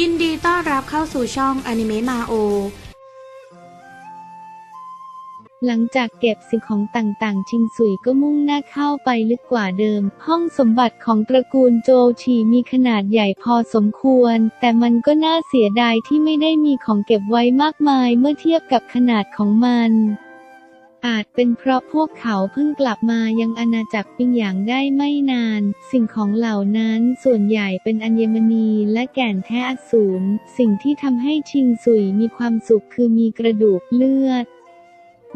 ยินดีต้อนรับเข้าสู่ช่องอนิเมะมาโอ หลังจากเก็บสิ่งของต่างๆ ชิงสุยก็มุ่งหน้าเข้าไปลึกกว่าเดิม ห้องสมบัติของตระกูลโจชีมีขนาดใหญ่พอสมควร แต่มันก็น่าเสียดายที่ไม่ได้มีของเก็บไว้มากมายเมื่อเทียบกับขนาดของมัน อาจเป็นเพราะพวกเขาเพิ่งกลับมายังอาณาจักรปิงหยางได้ไม่นาน สิ่งของเหล่านั้นส่วนใหญ่เป็นอัญมณีและแก่นแท้อสูร สิ่งที่ทำให้ชิงสุยมีความสุขคือมีกระดูกเลือด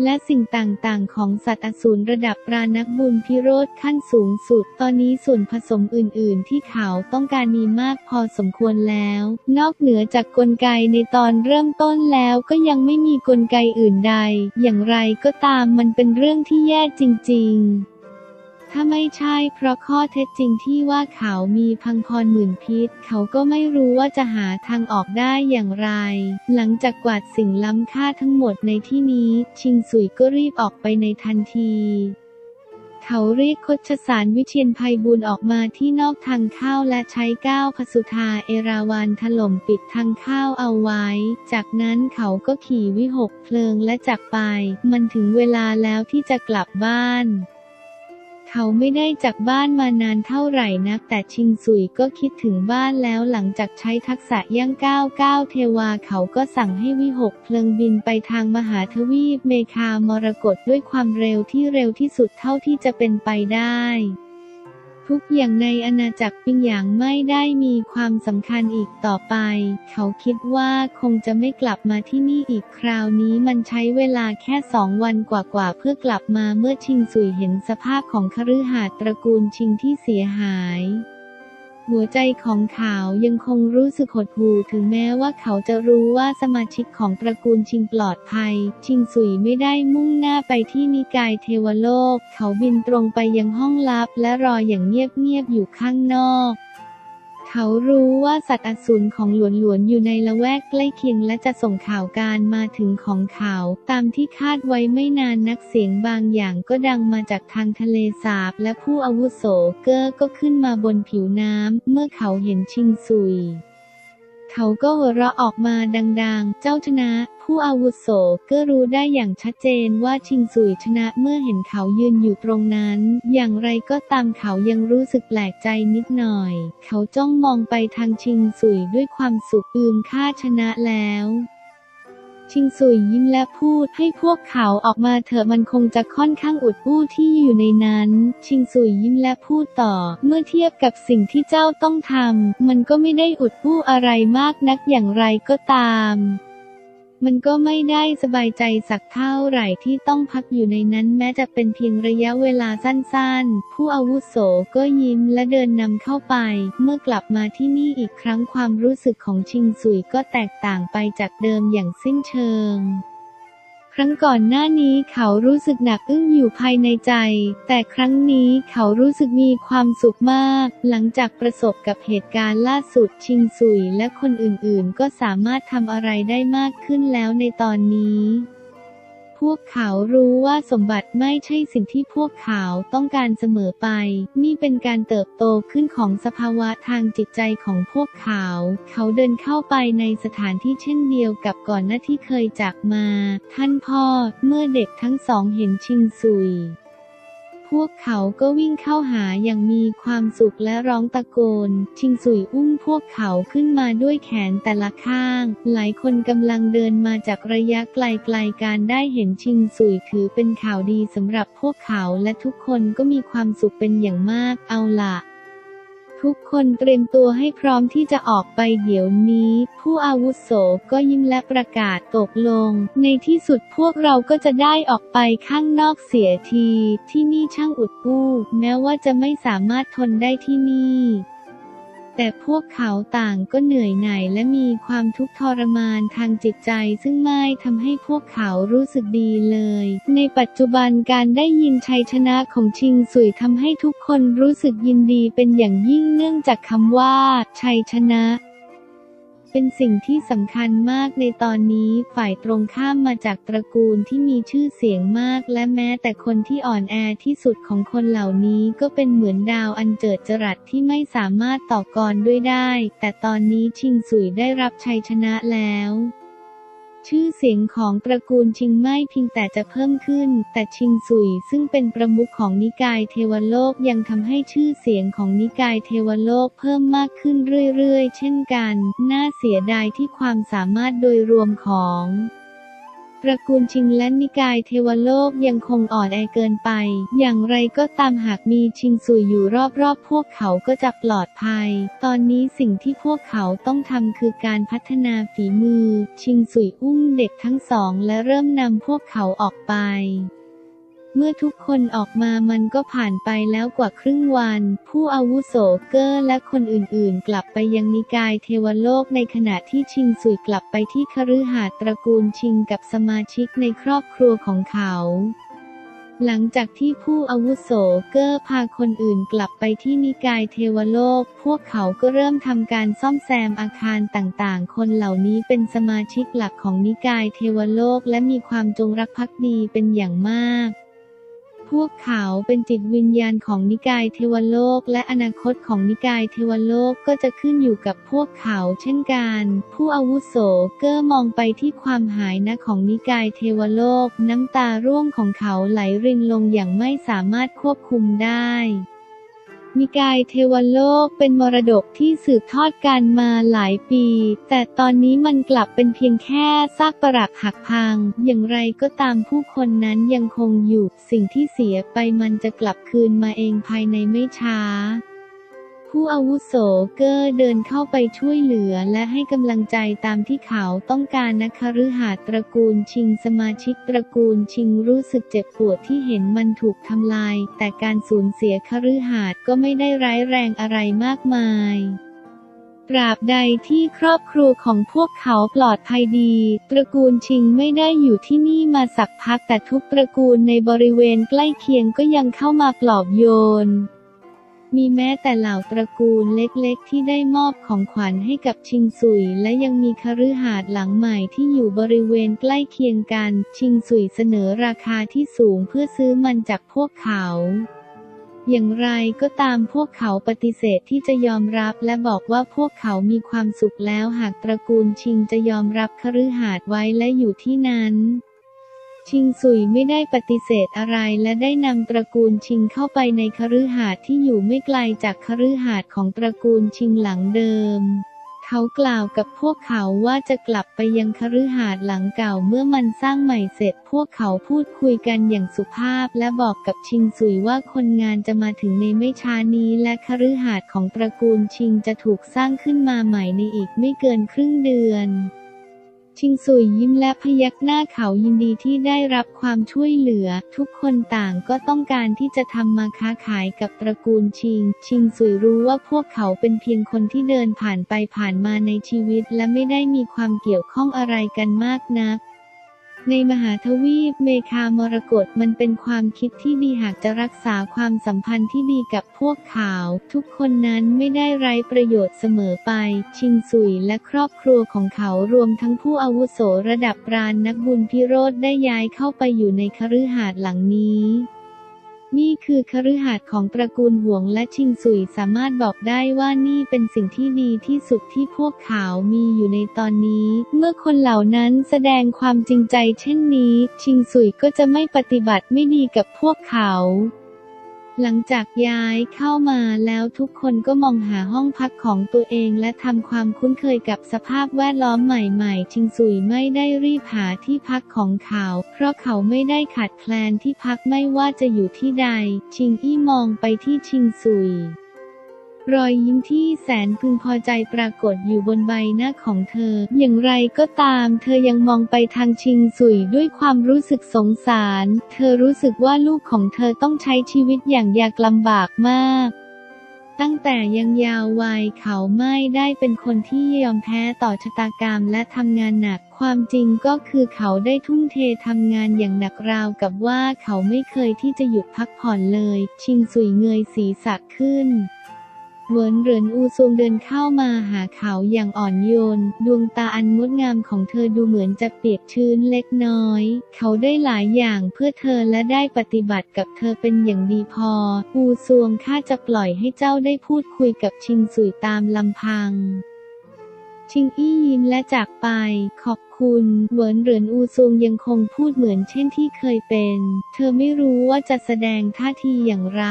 และสิ่งต่างๆ ของสัตว์อสูรระดับปรานักบุญพิโรธขั้นสูงสุด ตอนนี้ส่วนผสมอื่น ๆ ที่เขาต้องการมีมากพอสมควรแล้ว นอกเหนือจากกลไกในตอนเริ่มต้นแล้วก็ยังไม่มีกลไกอื่นใด อย่างไรก็ตามมันเป็นเรื่องที่แย่จริง ๆ ถ้าไม่ใช่เพราะข้อเท็จจริงที่ว่าเขามีพังพรหมื่นพิษ เขาก็ไม่รู้ว่าจะหาทางออกได้อย่างไร หลังจากกวาดสิ่งล้ำค่าทั้งหมดในที่นี้ ชิงสุยก็รีบออกไปในทันทีเขาเรียกคชสารวิเชียนภัยบุญออกมาที่นอกทางเข้าและใช้ก้าวพสุธาเอราวันถล่มปิดทางเข้าเอาไว้ จากนั้นเขาก็ขี่วิหกเพลิงและจากไป มันถึงเวลาแล้วที่จะกลับบ้าน เขาไม่ได้จากบ้านมานานเท่าไหร่นัก แต่ชิงซุยก็คิดถึงบ้านแล้วหลังจากใช้ทักษะย่างก้าวก้าวเทวาเขาก็สั่งให้วิหกเพลิงบินไปทางมหาทวีปเมคามรกตด้วยความเร็วที่เร็วที่สุดเท่าที่จะเป็นไปได้ ทุกอย่างในอาณาจักรปิงหยางไม่ได้มีความสำคัญอีกต่อไป เขาคิดว่าคงจะไม่กลับมาที่นี่อีกคราวนี้มันใช้เวลาแค่สองวันกว่าๆเพื่อกลับมาเมื่อชิงสุยเห็นสภาพของคฤหาสน์ตระกูลชิงที่เสียหาย หัวใจของเขายังคงรู้สึกหดหู่ถึงแม้ว่าเขาจะรู้ว่าสมาชิกของตระกูลชิงปลอดภัย ชิงสุยไม่ได้มุ่งหน้าไปที่นิกายเทวโลก เขาบินตรงไปยังห้องลับและรออย่างเงียบๆอยู่ข้างนอก เขารู้ว่าสัตว์อสูรของหลวนหลวนอยู่ในละแวกใกล้เคียงและจะส่งข่าวการมาถึงของเขา ตามที่คาดไว้ไม่นานนักเสียงบางอย่างก็ดังมาจากทางทะเลสาบ และผู้อาวุโสเกอร์ก็ขึ้นมาบนผิวน้ำ เมื่อเขาเห็นชิงซุยเขาก็หัวเราะออกมาดังๆ เจ้าชนะ ผู้อาวุโสก็รู้ได้อย่างชัดเจนว่าชิงซุยชนะเมื่อเห็นเขายืนอยู่ตรงนั้น อย่างไรก็ตามเขายังรู้สึกแปลกใจนิดหน่อย เขาจ้องมองไปทางชิงซุยด้วยความสุขอืมค่าชนะแล้วชิงซุยยิ้มและพูดให้พวกเขาออกมาเถอะมันคงจะค่อนข้างอุดอู้ที่อยู่ในนั้น ชิงซุยยิ้มและพูดต่อ เมื่อเทียบกับสิ่งที่เจ้าต้องทำมันก็ไม่ได้อุดอู้อะไรมากนักอย่างไรก็ตาม มันก็ไม่ได้สบายใจสักเท่าไหร่ที่ต้องพักอยู่ในนั้นแม้จะเป็นเพียงระยะเวลาสั้นๆ ผู้อาวุโสก็ยิ้มและเดินนำเข้าไป เมื่อกลับมาที่นี่อีกครั้งความรู้สึกของชิงสุยก็แตกต่างไปจากเดิมอย่างสิ้นเชิง ครั้งก่อนหน้านี้เขารู้สึกหนักอึ้งอยู่ภายในใจ แต่ครั้งนี้เขารู้สึกมีความสุขมาก หลังจากประสบกับเหตุการณ์ล่าสุดชิงสุยและคนอื่นๆ ก็สามารถทำอะไรได้มากขึ้นแล้วในตอนนี้ พวกเขารู้ว่าสมบัติไม่ใช่สิ่งที่พวกเขาต้องการเสมอไป นี่เป็นการเติบโตขึ้นของสภาวะทางจิตใจของพวกเขา เขาเดินเข้าไปในสถานที่เช่นเดียวกับก่อนหน้าที่เคยจากมา ท่านพ่อ เมื่อเด็กทั้งสองเห็นชิงซุย พวกเขาก็วิ่งเข้าหาอย่างมีความสุขและร้องตะโกน ชิงสุยอุ้มพวกเขาขึ้นมาด้วยแขนแต่ละข้าง หลายคนกำลังเดินมาจากระยะไกลๆการได้เห็นชิงสุยถือเป็นข่าวดีสำหรับพวกเขาและทุกคนก็มีความสุขเป็นอย่างมาก เอาล่ะ ทุกคนเตรียมตัวให้พร้อมที่จะออกไปเดี๋ยวนี้ ผู้อาวุโสก็ยิ้มและประกาศตกลง ในที่สุดพวกเราก็จะได้ออกไปข้างนอกเสียที ที่นี่ช่างอุดอู้แม้ว่าจะไม่สามารถทนได้ที่นี่ แต่พวกเขาต่างก็เหนื่อยหน่ายและมีความทุกข์ทรมานทางจิตใจ ซึ่งไม่ทำให้พวกเขารู้สึกดีเลย ในปัจจุบันการได้ยินชัยชนะของชิงสุยทำให้ทุกคนรู้สึกยินดีเป็นอย่างยิ่งเนื่องจากคำว่า ชัยชนะ เป็นสิ่งที่สำคัญมากในตอนนี้ฝ่ายตรงข้ามมาจากตระกูลที่มีชื่อเสียงมาก และแม้แต่คนที่อ่อนแอที่สุดของคนเหล่านี้ก็เป็นเหมือนดาวอันเจิดจรัสที่ไม่สามารถต่อกรด้วยได้ แต่ตอนนี้ชิงสุยได้รับชัยชนะแล้ว ชื่อเสียงของตระกูลชิงไม่เพียงแต่จะเพิ่มขึ้น แต่ชิงสุยซึ่งเป็นประมุขของนิกายเทวโลกยังทำให้ชื่อเสียงของนิกายเทวโลกเพิ่มมากขึ้นเรื่อยๆ เช่นกัน น่าเสียดายที่ความสามารถโดยรวมของ ตระกูลชิงและนิกายเทวโลกยังคงอ่อนแอเกินไป อย่างไรก็ตามหากมีชิงสุยอยู่รอบๆ พวกเขาก็จะปลอดภัย ตอนนี้สิ่งที่พวกเขาต้องทำคือการพัฒนาฝีมือ ชิงสุยอุ้มเด็กทั้งสองและเริ่มนำพวกเขาออกไป เมื่อทุกคนออกมามันก็ผ่านไปแล้วกว่าครึ่งวัน ผู้อาวุโสเกอร์และคนอื่นๆ กลับไปยังนิกายเทวโลกในขณะที่ชิงสุยกลับไปที่คฤหาสน์ตระกูลชิงกับสมาชิกในครอบครัวของเขาหลังจากที่ผู้อาวุโสเกอร์พาคนอื่นกลับไปที่นิกายเทวโลก พวกเขาก็เริ่มทำการซ่อมแซมอาคารต่างๆ คนเหล่านี้เป็นสมาชิกหลักของนิกายเทวโลกและมีความจงรักภักดีเป็นอย่างมาก พวกเขาเป็นจิตวิญญาณของนิกายเทวโลก และอนาคตของนิกายเทวโลกก็จะขึ้นอยู่กับพวกเขาเช่นกัน ผู้อาวุโสเกอร์มองไปที่ความหายนะของนิกายเทวโลก น้ำตาร่วงของเขาไหลรินลงอย่างไม่สามารถควบคุมได้ นิกายเทวโลกเป็นมรดกที่สืบทอดกันมาหลายปี แต่ตอนนี้มันกลับเป็นเพียงแค่ซากปรักหักพัง อย่างไรก็ตามผู้คนนั้นยังคงอยู่ สิ่งที่เสียไปมันจะกลับคืนมาเองภายในไม่ช้า ผู้อาวุโสเกอร์เดินเข้าไปช่วยเหลือและให้กำลังใจตามที่เขาต้องการนะคฤหาสตระกูลชิงสมาชิกตระกูลชิงรู้สึกเจ็บปวดที่เห็นมันถูกทำลาย แต่การสูญเสียคฤหาสน์ก็ไม่ได้ร้ายแรงอะไรมากมายตราบใดที่ครอบครัวของพวกเขาปลอดภัยดี ตระกูลชิงไม่ได้อยู่ที่นี่มาสักพักแต่ทุกตระกูลในบริเวณใกล้เคียงก็ยังเข้ามาปลอบโยน มีแม้แต่เหล่าตระกูลเล็กๆ ที่ได้มอบของขวัญให้กับชิงสุย และยังมีคฤหาสน์หลังใหม่ที่อยู่บริเวณใกล้เคียงกัน ชิงสุยเสนอราคาที่สูงเพื่อซื้อมันจากพวกเขาอย่างไรก็ตามพวกเขาปฏิเสธที่จะยอมรับและบอกว่าพวกเขามีความสุขแล้วหากตระกูลชิงจะยอมรับคฤหาสน์ไว้และอยู่ที่นั้น ชิงสุยไม่ได้ปฏิเสธอะไรและได้นำตระกูลชิงเข้าไปในคฤหาสน์ที่อยู่ไม่ไกลจากคฤหาสน์ของตระกูลชิงหลังเดิม เขากล่าวกับพวกเขาว่าจะกลับไปยังคฤหาสน์หลังเก่าเมื่อมันสร้างใหม่เสร็จ พวกเขาพูดคุยกันอย่างสุภาพและบอกกับชิงสุยว่าคนงานจะมาถึงในไม่ช้านี้และคฤหาสน์ของตระกูลชิงจะถูกสร้างขึ้นมาใหม่ในอีกไม่เกินครึ่งเดือน ชิงซุยยิ้มและพยักหน้าเขายินดีที่ได้รับความช่วยเหลือ ทุกคนต่างก็ต้องการที่จะทำมาค้าขายกับตระกูลชิง ชิงซุยรู้ว่าพวกเขาเป็นเพียงคนที่เดินผ่านไปผ่านมาในชีวิต และไม่ได้มีความเกี่ยวข้องอะไรกันมากนัก ในมหาทวีปเมคามรกตมันเป็นความคิดที่ดีหากจะรักษาความสัมพันธ์ที่ดีกับพวกเขา ทุกคนนั้นไม่ได้ไร้ประโยชน์เสมอไป ชิงสุยและครอบครัวของเขารวมทั้งผู้อาวุโสระดับปราณนักบุญพิโรธได้ย้ายเข้าไปอยู่ในคฤหาสน์หลังนี้ นี่คือคฤหาสน์ของตระกูลหวงและชิงสุยสามารถบอกได้ว่านี่เป็นสิ่งที่ดีที่สุดที่พวกเขามีอยู่ในตอนนี้ เมื่อคนเหล่านั้นแสดงความจริงใจเช่นนี้ ชิงสุยก็จะไม่ปฏิบัติไม่ดีกับพวกเขา หลังจากย้ายเข้ามาแล้วทุกคนก็มองหาห้องพักของตัวเองและทำความคุ้นเคยกับสภาพแวดล้อมใหม่ๆ ชิงสุยไม่ได้รีบหาที่พักของเขา เพราะเขาไม่ได้ขาดแคลนที่พักไม่ว่าจะอยู่ที่ใด ชิงอี้มองไปที่ชิงสุย รอยยิ้มที่แสนพึงพอใจปรากฏอยู่บนใบหน้าของเธอ อย่างไรก็ตาม เธอยังมองไปทางชิงสุยด้วยความรู้สึกสงสาร เธอรู้สึกว่าลูกของเธอต้องใช้ชีวิตอย่างยากลำบากมาก ตั้งแต่ยังยาววัยเขาไม่ได้เป็นคนที่ยอมแพ้ต่อชะตากรรมและทำงานหนัก ความจริงก็คือเขาได้ทุ่มเททำงานอย่างหนักราวกับว่าเขาไม่เคยที่จะหยุดพักผ่อนเลย ชิงสุยเงยศีรษะขึ้น เหวินเหรินอูซวงเดินเข้ามาหาเขาอย่างอ่อนโยน ดวงตาอันงดงามของเธอดูเหมือนจะเปียกชื้นเล็กน้อย เขาได้หลายอย่างเพื่อเธอและได้ปฏิบัติกับเธอเป็นอย่างดีพอ อูซวงข้าจะปล่อยให้เจ้าได้พูดคุยกับชิงสุยตามลำพัง ชิงอี้ยิ้มและจากไปขอบ คุณเหวินเหรินอูซงยังคงพูดเหมือนเช่นที่เคยเป็น เธอไม่รู้ว่าจะแสดงท่าทีอย่างไร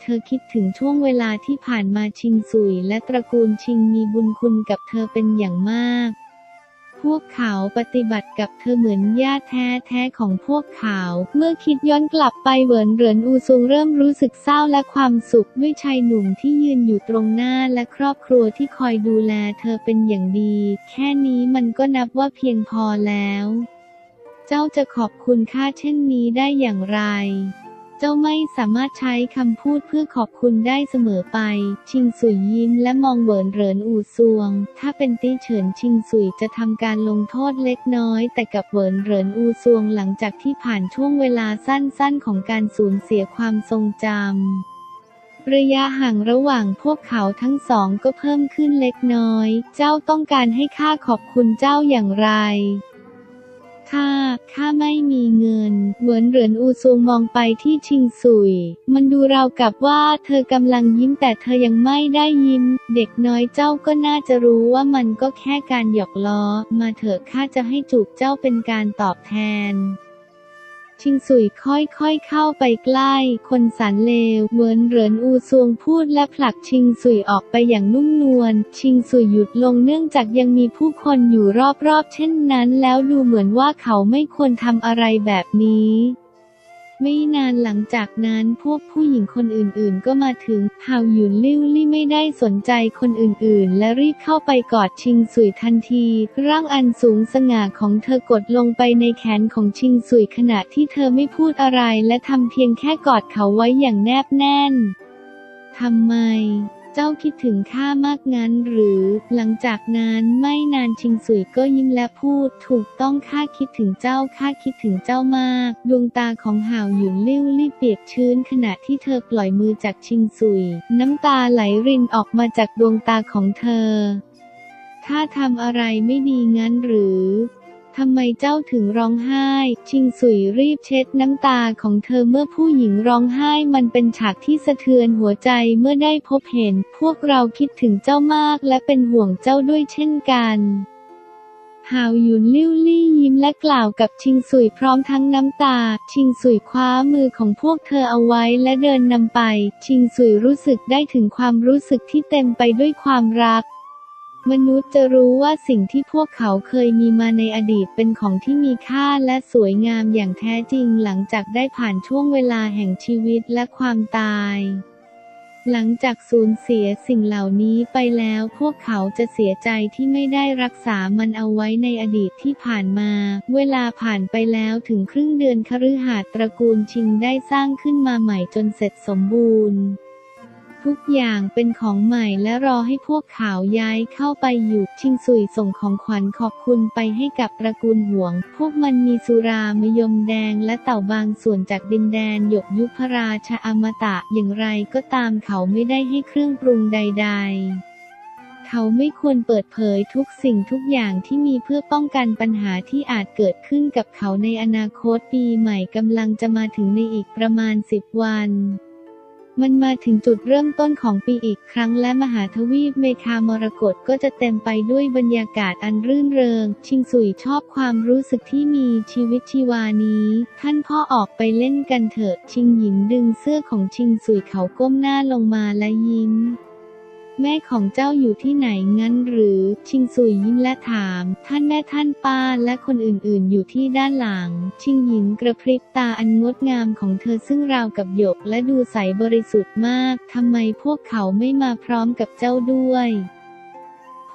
เธอคิดถึงช่วงเวลาที่ผ่านมาชิงสุยและตระกูลชิงมีบุญคุณกับเธอเป็นอย่างมาก พวกเขาปฏิบัติกับเธอเหมือนญาติแท้ๆของพวกเขา เมื่อคิดย้อนกลับไปเหวินเหรินอูซวงเริ่มรู้สึกเศร้าและความสุขด้วยชายหนุ่มที่ยืนอยู่ตรงหน้าและครอบครัวที่คอยดูแลเธอเป็นอย่างดี แค่นี้มันก็นับว่าเพียงพอแล้ว เจ้าจะขอบคุณข้าเช่นนี้ได้อย่างไร เจ้าไม่สามารถใช้คำพูดเพื่อขอบคุณได้เสมอไป ชิงสุยยิ้มและมองเหวินเหรินอูซวง ถ้าเป็นตี้เฉินชิงสุยจะทำการลงโทษเล็กน้อย แต่กับเหวินเหรินอูซวงหลังจากที่ผ่านช่วงเวลาสั้นๆ ของการสูญเสียความทรงจำระยะห่างระหว่างพวกเขาทั้งสองก็เพิ่มขึ้นเล็กน้อย เจ้าต้องการให้ข้าขอบคุณเจ้าอย่างไร ข้า ข้าไม่มีเงิน เหมือนเหรินอูซวงมองไปที่ชิงซุย มันดูราวกับว่าเธอกำลังยิ้มแต่เธอยังไม่ได้ยิ้ม เด็กน้อยเจ้าก็น่าจะรู้ว่ามันก็แค่การหยอกล้อ มาเถอะข้าจะให้จูบเจ้าเป็นการตอบแทน ชิงสุยค่อยๆเข้าไปใกล้ คนสันเลวเหวินเหรินอูซวงพูดและผลักชิงสุยออกไปอย่างนุ่มนวล ชิงสุยหยุดลงเนื่องจากยังมีผู้คนอยู่รอบๆ เช่นนั้น แล้วดูเหมือนว่าเขาไม่ควรทำอะไรแบบนี้ ไม่นานหลังจากนั้นพวกผู้หญิงคนอื่นๆ ก็มาถึงเฮาหยุนลิ่วลี่ไม่ได้สนใจคนอื่นๆ และรีบเข้าไปกอดชิงสุยทันที ร่างอันสูงสง่าของเธอกดลงไปในแขนของชิงสุยขณะที่เธอไม่พูดอะไรและทำเพียงแค่กอดเขาไว้อย่างแนบแน่นทำไม จ้าคิดถึงข้ามากงั้นหรือ หลังจากนั้นไม่นานชิงสุยก็ยิ้มและพูด ถูกต้องข้าคิดถึงเจ้าข้าคิดถึงเจ้ามาก ดวงตาของห่าวหยุนลิ้วลี่เปียกชื้น ขณะที่เธอปล่อยมือจากชิงสุย น้ำตาไหลรินออกมาจากดวงตาของเธอ ถ้าทำอะไรไม่ดีงั้นหรือ ทำไมเจ้าถึงร้องไห้ ชิงสุยรีบเช็ดน้ำตาของเธอเมื่อผู้หญิงร้องไห้มันเป็นฉากที่สะเทือนหัวใจเมื่อได้พบเห็น พวกเราคิดถึงเจ้ามากและเป็นห่วงเจ้าด้วยเช่นกันฮาวหยุนลิ้วลี่ยิ้มและกล่าวกับชิงสุยพร้อมทั้งน้ำตา ชิงสุยคว้ามือของพวกเธอเอาไว้และเดินนำไป ชิงสุยรู้สึกได้ถึงความรู้สึกที่เต็มไปด้วยความรัก มนุษย์จะรู้ว่าสิ่งที่พวกเขาเคยมีมาในอดีตเป็นของที่มีค่าและสวยงามอย่างแท้จริงหลังจากได้ผ่านช่วงเวลาแห่งชีวิตและความตาย หลังจากสูญเสียสิ่งเหล่านี้ไปแล้วพวกเขาจะเสียใจที่ไม่ได้รักษามันเอาไว้ในอดีตที่ผ่านมา เวลาผ่านไปแล้วถึงครึ่งเดือนคฤหาสน์ตระกูลชิงได้สร้างขึ้นมาใหม่จนเสร็จสมบูรณ์ ทุกอย่างเป็นของใหม่และรอให้พวกเขาย้ายเข้าไปอยู่ ชิงสุยส่งของขวัญขอบคุณไปให้กับตระกูลหวง พวกมันมีสุรามยมแดงและเต่าบางส่วนจากดินแดนหยกยุพราชาอมตะอย่างไรก็ตามเขาไม่ได้ให้เครื่องปรุงใด ๆเขาไม่ควรเปิดเผยทุกสิ่งทุกอย่างที่มีเพื่อป้องกันปัญหาที่อาจเกิดขึ้นกับเขาในอนาคตปีใหม่กำลังจะมาถึงในอีกประมาณสิบวัน มันมาถึงจุดเริ่มต้นของปีอีกครั้งและมหาทวีปเมคามรกตก็จะเต็มไปด้วยบรรยากาศอันรื่นเริง ชิงสุยชอบความรู้สึกที่มีชีวิตชีวานี้ ท่านพ่อออกไปเล่นกันเถอะ ชิงหญิงดึงเสื้อของชิงสุยเขาก้มหน้าลงมาและยิ้ม แม่ของเจ้าอยู่ที่ไหนงั้นหรือ ชิงซุยยิ้มและถาม ท่านแม่ท่านป้าและคนอื่นๆ อยู่ที่ด้านหลัง ชิงหญินกระพริบตาอันงดงามของเธอซึ่งราวกับหยกและดูใสบริสุทธิ์มากทำไมพวกเขาไม่มาพร้อมกับเจ้าด้วย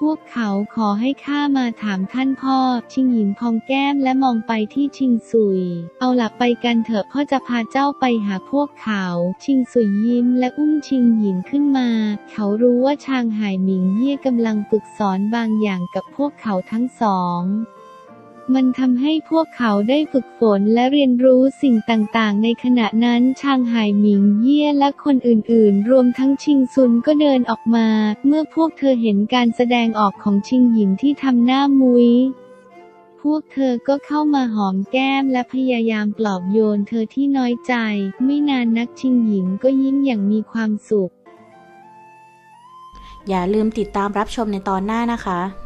พวกเขาขอให้ข้ามาถามท่านพ่อ ชิงหญิงพองแก้มและมองไปที่ชิงสุย เอาหลับไปกันเถอะพ่อจะพาเจ้าไปหาพวกเขา ชิงสุยยิ้มและอุ้มชิงหญิงขึ้นมา เขารู้ว่าชางหายหมิงเย่กำลังฝึกสอนบางอย่างกับพวกเขาทั้งสอง มันทำให้พวกเขาได้ฝึกฝนและเรียนรู้สิ่งต่างๆ ในขณะนั้นชางไห่หมิงเย่และคนอื่นๆ รวมทั้งชิงซุนก็เดินออกมา เมื่อพวกเธอเห็นการแสดงออกของชิงหญิงที่ทำหน้ามุยพวกเธอก็เข้ามาหอมแก้มและพยายามปลอบโยนเธอที่น้อยใจ ไม่นานนักชิงหญิงก็ยิ้มอย่างมีความสุข อย่าลืมติดตามรับชมในตอนหน้านะคะ